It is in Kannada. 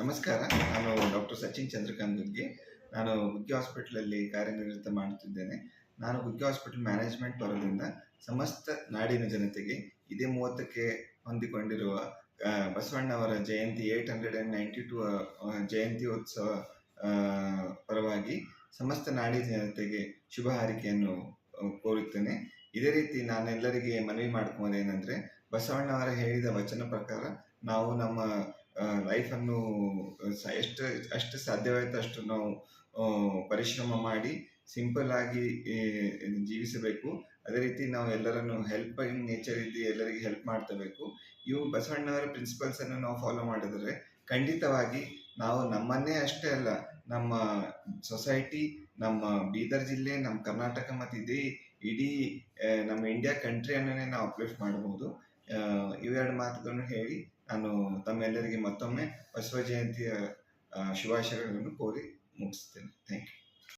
ನಮಸ್ಕಾರ. ನಾನು ಡಾಕ್ಟರ್ ಸಚಿನ್ ಚಂದ್ರಕಾಂತ್ ಗುಗ್ಗೆ ನಾನು ಗುಗ್ಗೆ ಹಾಸ್ಪಿಟ್ಲಲ್ಲಿ ಕಾರ್ಯನಿರತ ಮಾಡುತ್ತಿದ್ದೇನೆ. ನಾನು ಗುಗ್ಗೆ ಹಾಸ್ಪಿಟಲ್ ಮ್ಯಾನೇಜ್ಮೆಂಟ್ ವರದಿಂದ ಸಮಸ್ತ ನಾಡಿನ ಜನತೆಗೆ ಇದೇ ಮೂವತ್ತಕ್ಕೆ ಹೊಂದಿಕೊಂಡಿರುವ ಬಸವಣ್ಣವರ ಜಯಂತಿ eight hundred and ninety two ಜಯಂತಿ ಉತ್ಸವ ಪರವಾಗಿ ಸಮಸ್ತ ನಾಡಿ ಜನತೆಗೆ ಶುಭ ಹಾರಿಕೆಯನ್ನು ಕೋರುತ್ತೇನೆ. ಇದೇ ರೀತಿ ನಾನೆಲ್ಲರಿಗೆ ಮನವಿ ಮಾಡ್ಕೊಂಡೇನೆಂದರೆ ಬಸವಣ್ಣವರ ಹೇಳಿದ ವಚನ ಪ್ರಕಾರ ನಾವು ನಮ್ಮ ಲೈಫನ್ನು ಎಷ್ಟು, ಅಷ್ಟು ಸಾಧ್ಯವಾಯಿತು ಅಷ್ಟು ನಾವು ಪರಿಶ್ರಮ ಮಾಡಿ ಸಿಂಪಲ್ ಆಗಿ ಜೀವಿಸಬೇಕು. ಅದೇ ರೀತಿ ನಾವು ಎಲ್ಲರನ್ನು ಹೆಲ್ಪ್ ಇನ್ ನೇಚರ್ ಇದ್ದು ಎಲ್ಲರಿಗೆ ಹೆಲ್ಪ್ ಮಾಡ್ತಬೇಕು. ಇವು ಬಸವಣ್ಣವರ ಪ್ರಿನ್ಸಿಪಲ್ಸ್ ಅನ್ನು ನಾವು ಫಾಲೋ ಮಾಡಿದರೆ ಖಂಡಿತವಾಗಿ ನಾವು ನಮ್ಮನ್ನೇ ಅಷ್ಟೇ ಅಲ್ಲ, ನಮ್ಮ ಸೊಸೈಟಿ ನಮ್ಮ ಬೀದರ್ ಜಿಲ್ಲೆ, ನಮ್ಮ ಕರ್ನಾಟಕ ಮತ್ತು ಇದೇ ಇಡೀ ನಮ್ಮ ಇಂಡಿಯಾ ಕಂಟ್ರಿಯನ್ನೇ ನಾವು ಅಪ್ಲಿಫ್ಟ್ ಮಾಡಬಹುದು. ಇವೆರಡು ಮಾತುಗಳನ್ನು ಹೇಳಿ ನಾನು ತಮ್ಮೆಲ್ಲರಿಗೆ ಮತ್ತೊಮ್ಮೆ ಬಸವ ಜಯಂತಿಯ ಶುಭಾಶಯಗಳನ್ನು ಕೋರಿ